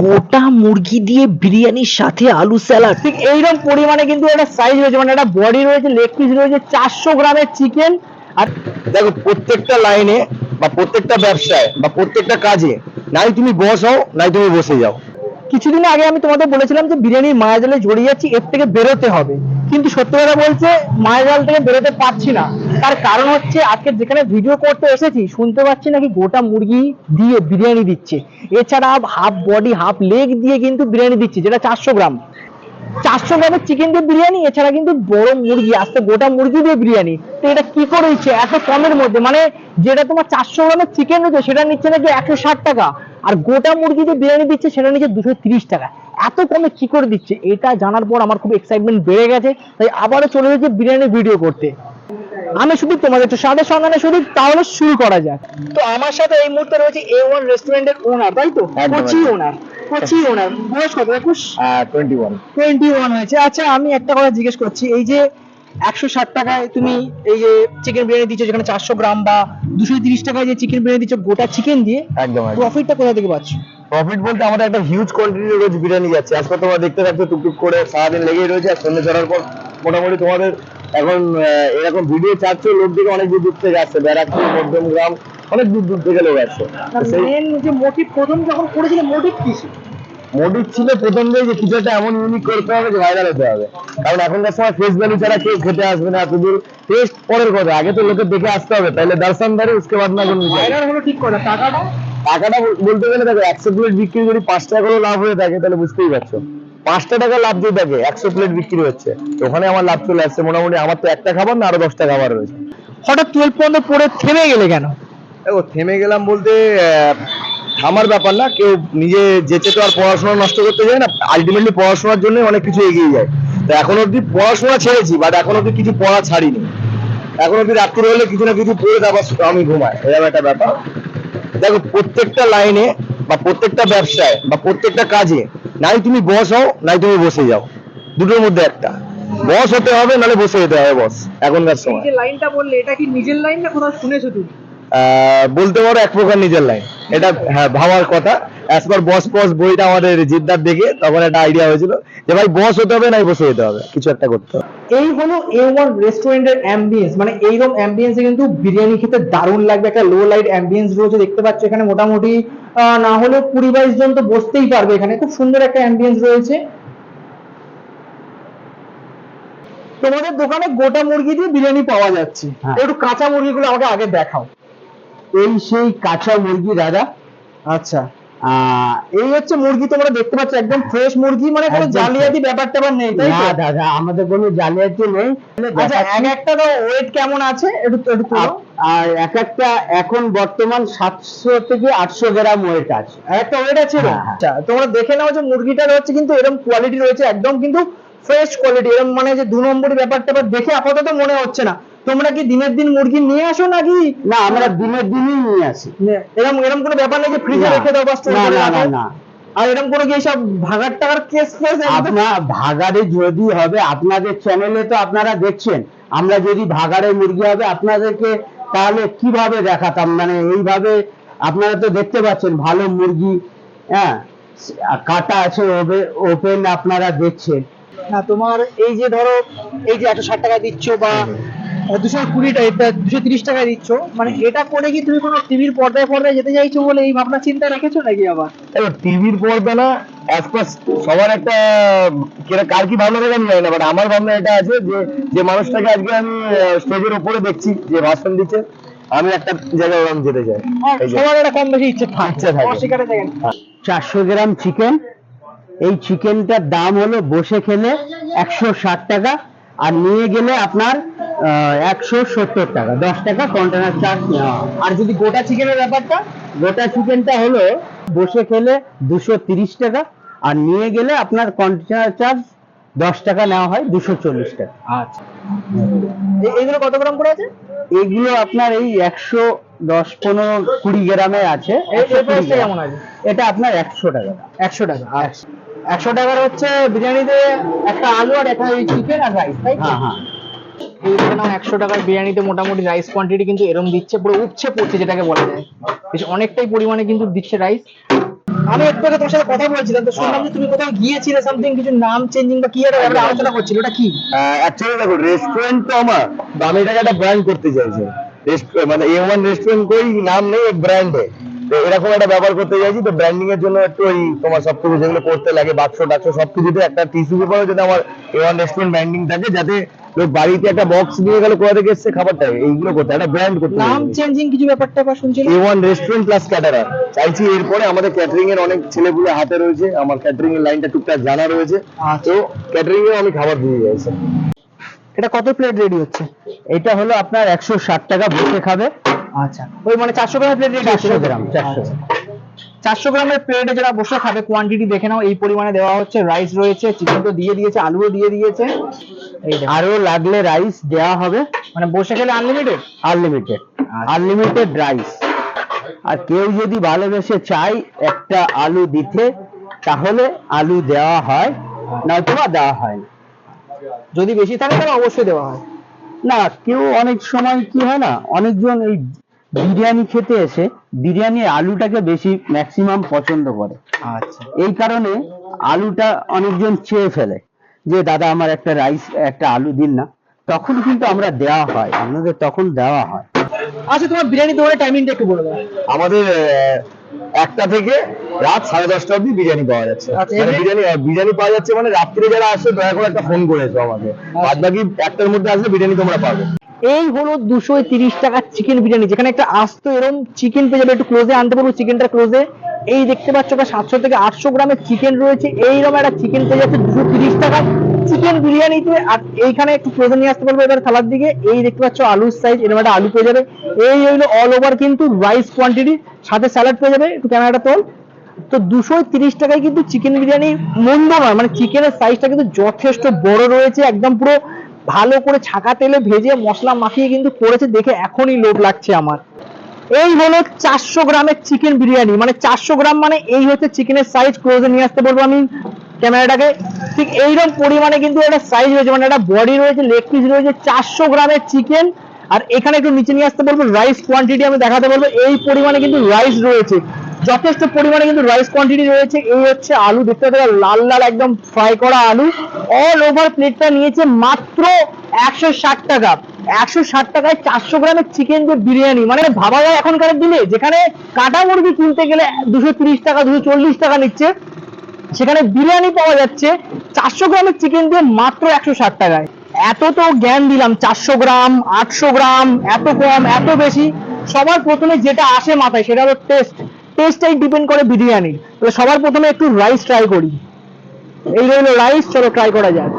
গোটা মুরগি দিয়ে বিরিয়ানির সাথে আলু স্যালাড। ঠিক এইরকম পরিমাণে কিন্তু একটা সাইজ রয়েছে মানে একটা বডি রয়েছে লেগ পিস রয়েছে চারশো গ্রামের চিকেন আর দেখো প্রত্যেকটা লাইনে বা প্রত্যেকটা ব্যবসায় বা প্রত্যেকটা কাজে নাই তুমি বস হও নাই তুমি বসে যাও। কিছুদিন আগে আমি তোমাদের বলেছিলাম যে বিরিয়ানির মায়াজালে জড়িয়ে যাচ্ছি এর থেকে বেরোতে হবে। কিন্তু সত্যি কথা বলছে মায়াজাল থেকে বেরোতে পারছি না। তার কারণ হচ্ছে আজকে যেখানে ভিডিও করতে এসেছি, শুনতে পাচ্ছি নাকি গোটা মুরগি দিয়ে বিরিয়ানি দিচ্ছে। এছাড়া হাফ বডি হাফ লেগ দিয়ে কিন্তু বিরিয়ানি দিচ্ছে, যেটা চারশো গ্রাম। চারশো গ্রামের চিকেন দিয়ে বিরিয়ানি, এছাড়া কিন্তু বড় মুরগি, আসতে গোটা মুরগি দিয়ে বিরিয়ানি। তো এটা কি করে দিচ্ছে এত কমের মধ্যে মানে যেটা তোমার চারশো গ্রামের চিকেন রয়েছে, সেটা নিচ্ছে নাকি একশো ষাট টাকা। আর গোটা মুরগি দিয়ে বিরিয়ানি দিচ্ছে, সেটা নিচ্ছে দুশো তিরিশ টাকা। এত কমে কি করে দিচ্ছে? এটা জানার পর আমার খুব এক্সাইটমেন্ট বেড়ে গেছে। তাই আবারও চলে যাচ্ছে বিরিয়ানি ভিডিও করতে। আমি শুধু তোমাদের একটু স্বাদের সন্ধানে শুধু তাহলে শুরু করা যাক। তো আমার সাথে এই মুহূর্তে রয়েছে এ ওয়ান রেস্টুরেন্টের ওনার তাই তো? কোচি ওনার কোচি ওনার বয়স কত একুশ? টোয়েন্টি ওয়ান টোয়েন্টি ওয়ান হয়েছে। আচ্ছা আমি একটা কথা জিজ্ঞেস করছি। এই যে একশো ষাট টাকায় তুমি এই যে চিকেন বিরিয়ানি দিচ্ছ যেখানে চারশো গ্রাম বা দুশো তিরিশ টাকায় যে চিকেন বিরিয়ানি দিচ্ছ গোটা চিকেন দিয়ে একদম প্রফিটটা কোথা থেকে পাচ্ছ? প্রফিট বলতে আমাদের একটা হিউজ কোয়ান্টিটি রোজ বিরিয়ানি যাচ্ছে। আজকে তোমরা দেখতে পাচ্ছ টুকটুক করে সারাদিন লেগেই রয়েছে। আর সন্ধ্যে ছড়ার পর মোটামুটি তোমাদের এখন এরকম ভিডিও চাচ্ছ লোক দিকে অনেক দূর দূর থেকে আসছে ব্যারাকপুর মধ্যমগ্রাম অনেক দূর দূর থেকে লোক আসছে। মেন যে মোটিভ প্রথম যখন করেছিলে মোটিভ কি মোটিভ ছিল প্রথম যে কিছু একটা এমন ইউনিক করতে হবে যে ভাইরাল হতে হবে। কারণ এখনকার সময় ফেস ভ্যালু ছাড়া কেউ খেতে আসবে না এত দূর টেস্ট পরের কথা। আগে তো লোকের দেখে আসতে হবে তাহলে দর্শনদারি উসকে বাদ না কোনো ভাইরাল হলো ঠিক কথা টাকাটা? টাকাটা বলতে গেলে দেখো একশো প্লেট বিক্রি যদি পাঁচ টাকা করে লাভ হয়ে থাকে তাহলে বুঝতেই পারছ। পাঁচটা টাকা লাভ দিয়ে থাকে একশো প্লেট বিক্রি হচ্ছে। ওখানে আমার লাভ চলে আসছে মোটামুটি আমার তো একটা খাবার না আরও দশটা খাবার রয়েছে। হঠাৎ টুয়েলভ পর্যন্ত পড়ে থেমে গেলে কেন? দেখো থেমে গেলাম বলতে থামার ব্যাপার না কেউ নিজে যেতে তো আর পড়াশোনা নষ্ট করতে যায় না আলটিমেটলি পড়াশোনার জন্য অনেক কিছু এগিয়ে যায়। তো এখন অব্দি পড়াশোনা ছেড়েছি বাট এখন অব্দি কিছু পড়া ছাড়িনি। এখন অব্দি রাত্রি হলে কিছু না কিছু পড়ে তারপর আমি ঘুমাই এরকম একটা ব্যাপার। দেখো প্রত্যেকটা লাইনে বা প্রত্যেকটা ব্যবসায় বা প্রত্যেকটা কাজে নাই তুমি বস হও নাই তুমি বসে যাও। দুটোর মধ্যে একটা। বস হতে হবে নাহলে বসে যেতে হবে বস এখনকার সময়। যে লাইনটা বললে এটা কি নিজের লাইন না কোথাও শুনেছো তুমি? আহ, বলতে পারো এক প্রকার নিজের লাইন। এটা হ্যাঁ ভাবার কথা। অ্যাজ পার বস বস বইটা আমাদের জিদ্দার দেখে তখন একটা আইডিয়া হয়েছিল যে ভাই বস হতে হবে নাই বসে যেতে হবে কিছু একটা করতে হবে। এই হলো এ ওয়ান রেস্টুরেন্টের অ্যাম্বিয়েন্স মানে এইরকম অ্যাম্বিয়েন্সে কিন্তু বিরিয়ানি খেতে দারুণ লাগবে একটা লো লাইট অ্যাম্বিয়েন্স রয়েছে দেখতে পাচ্ছ এখানে মোটামুটি না হলেও কুড়ি বাইশ জন তো বসতেই পারবে এখানে খুব সুন্দর একটা অ্যাম্বিয়েন্স রয়েছে। তোমাদের দোকানে গোটা মুরগি দিয়ে বিরিয়ানি পাওয়া যাচ্ছে। হ্যাঁ। একটু কাঁচা মুরগিগুলো আমাকে আগে দেখাও। এই সেই কাঁচা মুরগি দাদা। আচ্ছা। এই হচ্ছে মুরগি তোমরা দেখতে পাচ্ছ একদম ফ্রেশ মুরগি মানে কোনো জালিয়াতি ব্যাপার ট্যাপার নেই তাই না দাদা আমাদের কোনো জালিয়াতি নেই। আচ্ছা এক একটা তো ওয়েট কেমন আছে? একটু একটু আর এক একটা এখন বর্তমান সাতশো থেকে আটশো গ্রাম ওয়েট আছে। একটা ওয়েট আছে? হ্যাঁ, হ্যাঁ। আচ্ছা তোমরা দেখে নাও যে মুরগিটার হচ্ছে কিন্তু এরকম কোয়ালিটি রয়েছে একদম কিন্তু ফ্রেশ কোয়ালিটি এরকম মানে যে দু নম্বরই ব্যাপার ট্যাপার দেখে আপাতত মনে হচ্ছে না। তোমরা কি দিনের দিন মুরগি নিয়ে আসো নাকি? না আমরা দিনের দিনই নিয়ে আসি। এরকম এরকম কোনো ব্যাপার নেই যে ফ্রিজে রেখে দাও বা না, না, না, না। আর এরকম কোনো কি সব ভাগার টাকার কেস ফেস আপনার ভাগাড়ে যদি হবে আপনাদের চ্যানেলে তো আপনারা দেখছেন আমরা যদি ভাগাড়ে মুরগি হবে আপনাদেরকে তাহলে কীভাবে দেখাতাম? মানে এইভাবে আপনারা তো দেখতে পাচ্ছেন ভালো মুরগি হ্যাঁ কাটা আছে ওপেন আপনারা দেখছেন। না তোমার এই যে ধরো এই যে একশো ষাট টাকা দিচ্ছ বা দুশো কুড়ি টাকা দুশো তিরিশ টাকা দিচ্ছ। মানে এটা করে কি তুমি কোনো টিভির পর্দায় পর্দায় যেতে চাইছো বলে এই ভাবনা চিন্তা রেখেছো নাকি আবার? এবার টিভির পর্দা না অ্যাজ সবার একটা কেরা কার কি ভাবনা থাকে আমি জানি না বাট আমার ভাবনা এটা আছে যে যে মানুষটাকে আজকে আমি স্টেজের উপরে দেখছি যে ভাষণ দিচ্ছে আমি একটা জায়গায় ওরকম যেতে চাই। সবার একটা কম বেশি ইচ্ছে থাকে। ইচ্ছে থাকে। অস্বীকারে থাকে। না। চারশো গ্রাম চিকেন এই চিকেনটার দাম হলো বসে খেলে একশো ষাট টাকা আর নিয়ে গেলে আপনার একশো সত্তর টাকা দশ টাকা কন্টেনার চার্জ নেওয়া। আর যদি গোটা চিকেনের ব্যাপারটা গোটা চিকেনটা হলো বসে খেলে দুশো তিরিশ টাকা আর নিয়ে গেলে আপনার কন্টেনার চার্জ দশ টাকা নেওয়া হয় দুশো চল্লিশ টাকা। আচ্ছা। এইগুলো কত গ্রাম করে আছে? এগুলো আপনার এই একশো দশ পনেরো কুড়ি গ্রামে আছে এই 120 প্রাইসটা গ্রাম। কেমন আছে? এটা আপনার একশো টাকা। একশো টাকা আচ্ছা। একশো টাকার হচ্ছে বিরিয়ানিতে একটা আলু আর একটা চিকেন আর রাইস তাই? হ্যাঁ হ্যাঁ। নাও একশো টাকার বিরিয়ানিতে মোটামুটি রাইস কোয়ান্টিটি কিন্তু এরম দিচ্ছে, পুরো উপচে পড়ছে যেটাকে বলা যায়। বেশ অনেকটাই পরিমাণে কিন্তু দিচ্ছে রাইস আমি একটু আগে তোমার সাথে কথা বলছিলাম, তো শুনলাম যে তুমি কোথাও গিয়েছিলে সামথিং কিছু নাম চেঞ্জিং বা কি একটা ব্যাপারে আলোচনা করছিল, ওটা কি? অ্যাকচুয়ালি দেখো রেস্টুরেন্ট তো আমার, তো আমি একটা ব্র্যান্ড করতে চাইছি। মানে এ ওয়ান রেস্টুরেন্ট কই, নাম নেই ব্র্যান্ডে তো এরকম একটা ব্যাপার করতে চাইছি, তো ব্র্যান্ডিং এর জন্য একটু ওই তোমার সবকিছু যেগুলো করতে লাগে, বাক্স টাক্স সবকিছুতে একটা টিস্যু পেপারও যাতে আমার এ ওয়ান রেস্টুরেন্ট ব্র্যান্ডিং থাকে, যাতে লোক বাড়িতে একটা বক্স নিয়ে গেলে কোথা থেকে এসছে? খাবারটা এইগুলো করতে একটা ব্র্যান্ড করতে নাম চেঞ্জিং কিছু ব্যাপারটা বা শুনছিলাম? A one restaurant plus caterer চাইছি এরপরে আমাদের ক্যাটারিং এর অনেক ছেলেগুলো হাতে রয়েছে আমার ক্যাটারিং এর লাইনটা টুকটাক জানা রয়েছে। তো ক্যাটারিং এ আমি খাবার দিয়ে যাচ্ছি। এটা কত প্লেট রেডি হচ্ছে? এটা হলো আপনার একশো ষাট টাকা বসে খাবে। আচ্ছা। ওই মানে চারশো গ্রামের প্লেট রেডি চারশো গ্রাম চারশো। চারশো গ্রামের প্লেটে যারা বসে খাবে কোয়ান্টিটি দেখে নাও। এই পরিমাণে দেওয়া হচ্ছে রাইস রয়েছে চিকেন তো দিয়ে দিয়েছে আলুও দিয়ে দিয়েছে। এই দেখো। আরও লাগলে রাইস দেওয়া হবে। মানে বসে খেলে আনলিমিটেড আনলিমিটেড আনলিমিটেড রাইস আর কেউ যদি ভালোবেসে চায় একটা আলু দিতে তাহলে আলু দেওয়া হয় নয়তো বা দেওয়া হয় না। যদি বেশি থাকে তাহলে অবশ্যই দেওয়া হয়। না কেউ অনেক সময় কি হয় না অনেকজন এই বিরিয়ানি খেতে এসে বিরিয়ানির আলুটাকে বেশি ম্যাক্সিমাম পছন্দ করে। আচ্ছা। এই কারণে আলুটা অনেকজন চেয়ে ফেলে যে দাদা আমার একটা রাইস একটা আলু দিন না। তখন কিন্তু আমরা দেওয়া হয় আমাদের তখন দেওয়া হয়। আচ্ছা তোমার বিরিয়ানি দোকানের টাইমিংটা একটু বলে দাও। আমাদের একটা থেকে রাত সাড়ে দশটা অব্দি বিরিয়ানি পাওয়া যাচ্ছে। আচ্ছা, মানে বিরিয়ানি বিরিয়ানি পাওয়া যাচ্ছে মানে রাত্রে যারা আসে দয়া করে একটা ফোন করেছ আমাকে। বাদ বাকি একটার মধ্যে আসলে বিরিয়ানি তোমরা পাবে। এই হলো দুশো তিরিশ টাকার চিকেন বিরিয়ানি, যেখানে একটা আস্ত এরকম চিকেন পেয়ে যাবে, একটু ক্লোজে আনতে পারব চিকেনটা ক্লোজে এই দেখতে পাচ্ছ ওটা সাতশো থেকে আটশো গ্রামের চিকেন রয়েছে। এইরকম একটা চিকেন পেয়ে যাচ্ছে দুশো তিরিশ টাকা চিকেন বিরিয়ানিতে। আর এইখানে একটু ক্লোজে নিয়ে আসতে পারব এবার থালার দিকে। এই দেখতে পাচ্ছ আলুর সাইজ এরকম একটা আলু পেয়ে যাবে। এই হইল অল ওভার কিন্তু রাইস কোয়ান্টিটি সাথে স্যালাড পেয়ে যাবে, একটু ক্যামেরাটা তোল। তো দুশো তিরিশ টাকায় কিন্তু চিকেন বিরিয়ানি মন্দ নয় মানে চিকেনের সাইজটা কিন্তু যথেষ্ট বড় রয়েছে, একদম পুরো ভালো করে ছাকা তেলে ভেজে মশলা মাখিয়ে কিন্তু করেছে, দেখে এখনই লোভ লাগছে আমার। এই হলো চারশো গ্রামের চিকেন বিরিয়ানি মানে চারশো গ্রাম মানে এই হচ্ছে চিকেনের সাইজ ক্লোজে নিয়ে আসতে বলব আমি ক্যামেরাটাকে। ঠিক এইরকম পরিমাণে কিন্তু একটা সাইজ রয়েছে মানে একটা বডি রয়েছে লেগ পিস রয়েছে, চারশো গ্রামের চিকেন আর এখানে একটু নিচে নিয়ে আসতে বলব রাইস কোয়ান্টিটি আমি দেখাতে বলব, এই পরিমাণে কিন্তু রাইস রয়েছে। যথেষ্ট পরিমাণে কিন্তু রাইস কোয়ান্টিটি রয়েছে। এই হচ্ছে আলু, দেখতে পাচ্ছি লাল লাল একদম ফ্রাই করা আলু। অল ওভার প্লেটটা নিয়েছে মাত্র একশো ষাট টাকা। একশো ষাট টাকায় চারশো গ্রামের চিকেন যে বিরিয়ানি। মানে ভাবা যায় এখনকার দিনে, যেখানে কাটা মুরগি কিনতে গেলে দুশো তিরিশ টাকা, দুশো চল্লিশ টাকা নিচ্ছে, সেখানে বিরিয়ানি পাওয়া যাচ্ছে চারশো গ্রামের চিকেন দিয়ে মাত্র একশো ষাট টাকায়। এত তো জ্ঞান দিলাম, চারশো গ্রাম, আটশো গ্রাম, এত কম, এত বেশি। সবার প্রথমে যেটা আসে মাথায়, সেটা হলো টেস্ট টেস্টটাই ডিপেন্ড করে বিরিয়ানি তাহলে সবার প্রথমে একটু রাইস ট্রাই করি। এই রইল রাইস চলো ট্রাই করা যাক।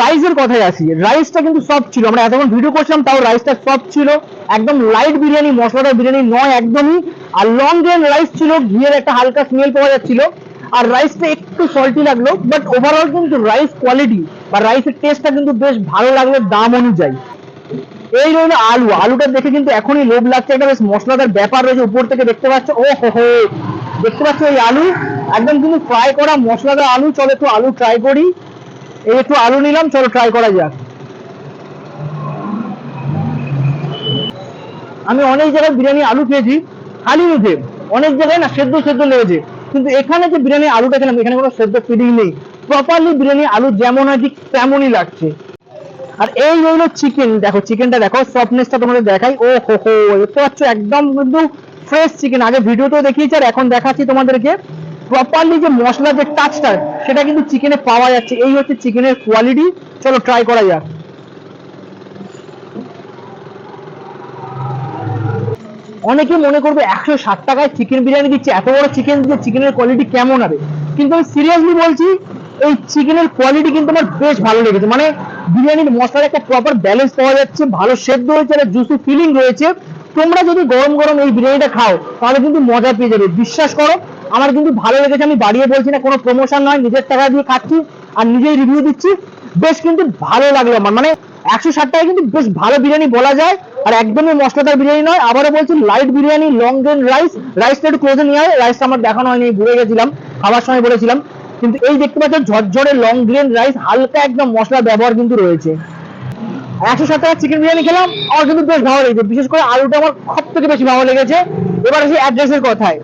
রাইসের কথায় আসি। রাইসটা কিন্তু সফট ছিল। আমরা এতক্ষণ ভিডিও করছিলাম, তাও রাইসটা সফট ছিল। একদম লাইট বিরিয়ানি, মশলাদার বিরিয়ানি নয় একদমই। আর লং গ্রেন রাইস ছিল, ঘিয়ের একটা হালকা স্মেল পাওয়া যাচ্ছিল। আর রাইসটা একটু সল্টি লাগল বাট ওভারঅল কিন্তু রাইস কোয়ালিটি বা রাইসের টেস্টটা কিন্তু বেশ ভালো লাগল দাম অনুযায়ী। এই রইল আলু। আলুটা দেখে কিন্তু এখনই লোভ লাগছে। একটা বেশ মশলাদার ব্যাপার রয়েছে। উপর থেকে দেখতে পাচ্ছ ও হো হো দেখতে পাচ্ছ এই আলু? একদম কিন্তু ফ্রাই করা মশলাদার আলু। চলো একটু আলু ট্রাই করি। এই একটু আলু নিলাম, চলো ট্রাই করা যাক। আমি অনেক জায়গায় বিরিয়ানি আলু খেয়েছি। খালি মুখে। অনেক জায়গায় না সেদ্ধ সেদ্ধ লেগেছে। কিন্তু এখানে যে বিরিয়ানি আলুটা খেলাম, এখানে কোনো সেদ্ধ ফিলিং নেই। প্রপারলি বিরিয়ানি আলু যেমন ঠিক তেমনই লাগছে। আর এই হলো চিকেন দেখো চিকেনটা দেখো সফটনেসটা তোমাদের দেখাই। ও হো হো দেখতে পাচ্ছ একদম কিন্তু ফ্রেশ চিকেন আগে ভিডিওতেও দেখিয়েছি আর এখন দেখাচ্ছি তোমাদেরকে। প্রপারলি যে মশলার যে টাচটা সেটা কিন্তু চিকেনে পাওয়া যাচ্ছে। এই হচ্ছে চিকেনের কোয়ালিটি চলো ট্রাই করা যাক। অনেকে মনে করবে একশো ষাট টাকায় চিকেন বিরিয়ানি দিচ্ছে, এত বড় চিকেন দিয়ে চিকেনের কোয়ালিটি কেমন হবে? কিন্তু আমি সিরিয়াসলি বলছি, এই চিকেনের কোয়ালিটি কিন্তু আমার বেশ ভালো লেগেছে। মানে বিরিয়ানির মশলার একটা প্রপার ব্যালেন্স পাওয়া যাচ্ছে, ভালো সেদ্ধ হয়েছে একটা জুসি ফিলিং রয়েছে। তোমরা যদি গরম গরম এই বিরিয়ানিটা খাও, তাহলে কিন্তু মজা পেয়ে যাবে। বিশ্বাস করো, আমার কিন্তু ভালো লেগেছে, আমি বাড়িয়ে বলছি না, কোনো প্রমোশন নয়, নিজের টাকা দিয়ে খাচ্ছি আর নিজেই রিভিউ দিচ্ছি। বেশ কিন্তু ভালো লাগল আমার মানে একশো ষাট টাকা কিন্তু বেশ ভালো বিরিয়ানি বলা যায়, আর একদমই মশলাদার বিরিয়ানি নয়। আবারও বলছি light biryani long grain rice রাইসটা একটু ক্লোজে নিয়ে হয় রাইসটা আমার দেখানো হয়নি ভুলে গেছিলাম খাবার সময় বলেছিলাম। কিন্তু এই দেখতে পাচ্ছ ঝরঝরে লং গ্রেন রাইস হালকা একদম মশলা ব্যবহার কিন্তু রয়েছে। একশো ষাট টাকা চিকেন বিরিয়ানি খেলাম, আমার কিন্তু বেশ ভালো লেগেছে। বিশেষ করে আলুটা আমার সব থেকে বেশি ভালো লেগেছে। এবার আসি অ্যাড্রেসের কথায়।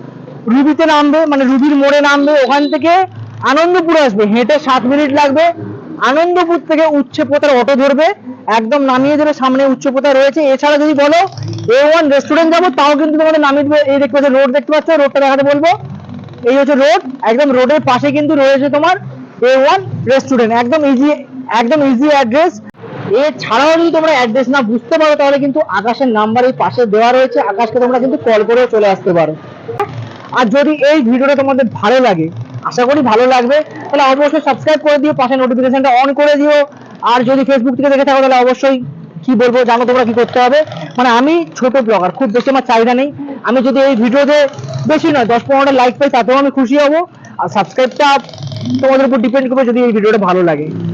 রুবিতে নামবে মানে রুবির মোড়ে নামবে, ওখান থেকে আনন্দপুর আসবে। হেঁটে সাত মিনিট লাগবে। আনন্দপুর থেকে উচ্চপোতার অটো ধরবে। একদম নামিয়ে দেবে, সামনে উচ্চপোতা রয়েছে। এছাড়া যদি বলো এ ওয়ান রেস্টুরেন্ট যাব, তাও কিন্তু তোমাদের নামিয়ে দেবে। এই দেখতে পাচ্ছ রোড দেখতে পাচ্ছ রোডটা দেখাতে বলব। এই হচ্ছে রোড একদম রোডের পাশে কিন্তু রয়েছে তোমার এ ওয়ান রেস্টুরেন্ট একদম ইজি একদম ইজি অ্যাড্রেস এছাড়াও যদি তোমরা অ্যাড্রেস না বুঝতে পারো, তাহলে কিন্তু আকাশের নাম্বার এই পাশে দেওয়া রয়েছে। আকাশকে তোমরা কিন্তু কল করেও চলে আসতে পারো। আর যদি এই ভিডিওটা তোমাদের ভালো লাগে, আশা করি ভালো লাগবে, তাহলে অবশ্যই সাবস্ক্রাইব করে দিও, পাশে নোটিফিকেশনটা অন করে দিও। আর যদি ফেসবুক থেকে দেখে থাকো, তাহলে অবশ্যই কি বলব, জানো তোমরা কি করতে হবে? মানে আমি ছোট ব্লগার খুব বেশি আমার চাহিদা নেই। আমি যদি এই ভিডিওতে বেশি নয়, দশ পনেরোটা লাইক পাই, তাতেও আমি খুশি হব। আর সাবস্ক্রাইবটা তোমাদের উপর ডিপেন্ড করবে যদি এই ভিডিওটা ভালো লাগে।